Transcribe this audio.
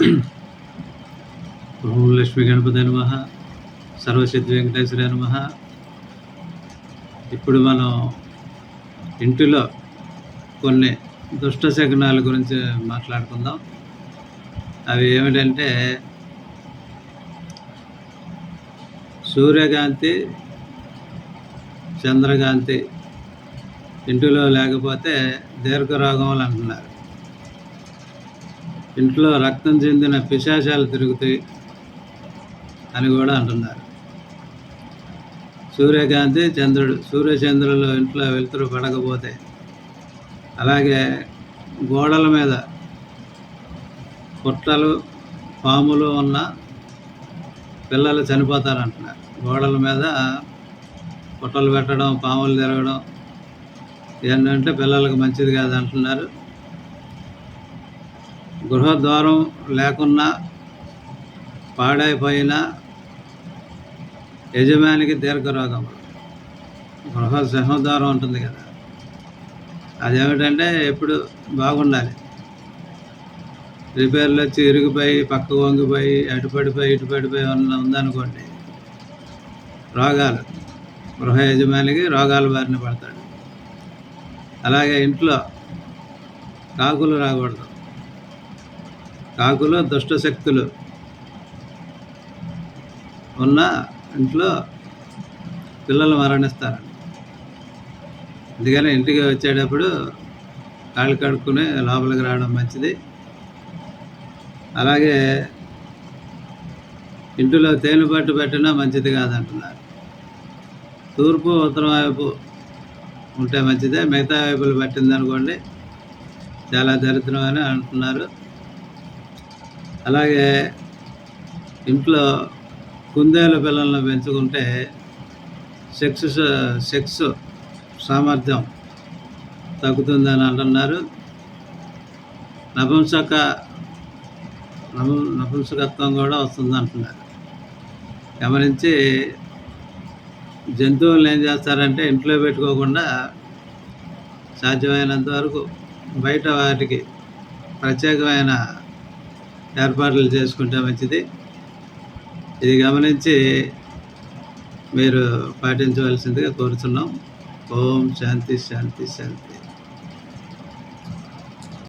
ఓం లక్ష్మీ గణపతి నమ సర్వసిద్ధి వెంకటేశ్వర నమ. ఇప్పుడు మనం ఇంటిలో కొన్ని దుష్ట శకునాల గురించి మాట్లాడుకుందాం. అవి ఏమిటంటే సూర్యకాంతి చంద్రకాంతి ఇంటిలో లేకపోతే దీర్ఘరోగములు అంటున్నారు. ఇంట్లో రక్తం చెందిన పిశాచాలు తిరుగుతాయి అని కూడా అంటున్నారు. సూర్యకాంతి చంద్రుడు సూర్యచంద్రులు ఇంట్లో వెలుతురు పడకపోతే అలాగే గోడల మీద పుట్టలు పాములు ఉన్న పిల్లలు చనిపోతారు అంటున్నారు గోడల మీద పుట్టలు పెట్టడం పాములు తిరగడం ఏంటంటే పిల్లలకు మంచిది కాదు అంటున్నారు గృహద్వారం లేకున్నా పాడైపోయిన యజమానికి దీర్ఘరోగం. గృహ సింహద్వారం ఉంటుంది కదా. అదేమిటంటే ఎప్పుడు బాగుండాలి. రిపేర్లు వచ్చి ఇరిగిపోయి పక్క వంగిపోయి అటు పడిపోయి ఇటు పడిపోయి ఉన్న ఉందనుకోండి రోగాలు. గృహ యజమానికి రోగాల బారిన పడతాడు. అలాగే ఇంట్లో కాకులు రాకూడదు. కాకులు దుష్ట శక్తులు ఉన్న ఇంట్లో పిల్లలు మరణిస్తారు. అందుకని ఇంటికి వచ్చేటప్పుడు కాళ్ళు కడుక్కుని లోపలికి రావడం మంచిది. అలాగే ఇంటిలో తేనె పట్టు పెట్టినా మంచిది కాదంటున్నారు. తూర్పు ఉత్తరం వైపు ఉంటే మంచిదే మిగతా వైపులు పట్టిందనుకోండి చాలా దరిద్రం అని అంటున్నారు. అలాగే ఇంట్లో కుందేలు పిల్లలను పెంచుకుంటే సెక్స్ సెక్స్ సామర్థ్యం తగ్గుతుందని అంటున్నారు. నపుంసక నపుంసకత్వం కూడా వస్తుంది అంటున్నారు. గమనించి జంతువులను ఏం చేస్తారంటే ఇంట్లో పెట్టుకోకుండా సాధ్యమైనంత వరకు బయట వాటికి ప్రత్యేకమైన ఏర్పాట్లు చేసుకుంటే మంచిది. ఇది గమనించి మీరు పాటించవలసిందిగా కోరుతున్నాం ఓం శాంతి శాంతి శాంతి.